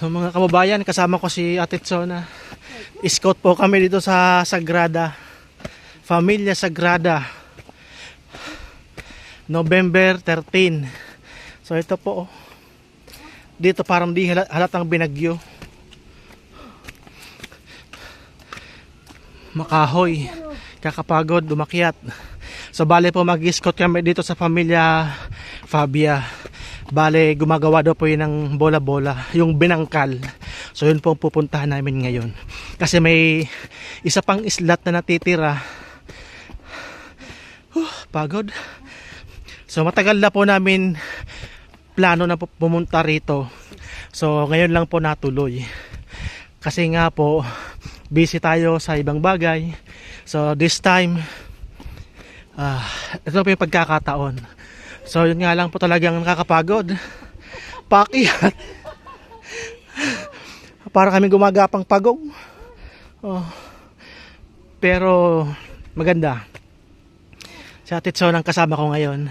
So mga kababayan, kasama ko si Ate Tsona. Scout po kami dito sa Sagrada. Familia Sagrada. November 13. So ito po. oh. Dito parang di hala- halatang binagyo. Makahoy. Kakapagod, umakyat. So bale po mag-scout kami dito sa Familia Fabia. Bale, gumagawa daw po yun ng bola-bola, yung binangkal. So yun po ang pupuntahan namin ngayon. Kasi may isa pang islat na natitira. Huh, pagod. So matagal na po namin plano na pu- pumunta rito. So ngayon lang po natuloy. Kasi nga po, busy tayo sa ibang bagay. So this time, ah, ito po yung pagkakataon. So yun nga lang po talagang nakakapagod. Pakyat. Para kami gumagapang pagong. Oh. Pero maganda. Si Ate Tson ang kasama ko ngayon.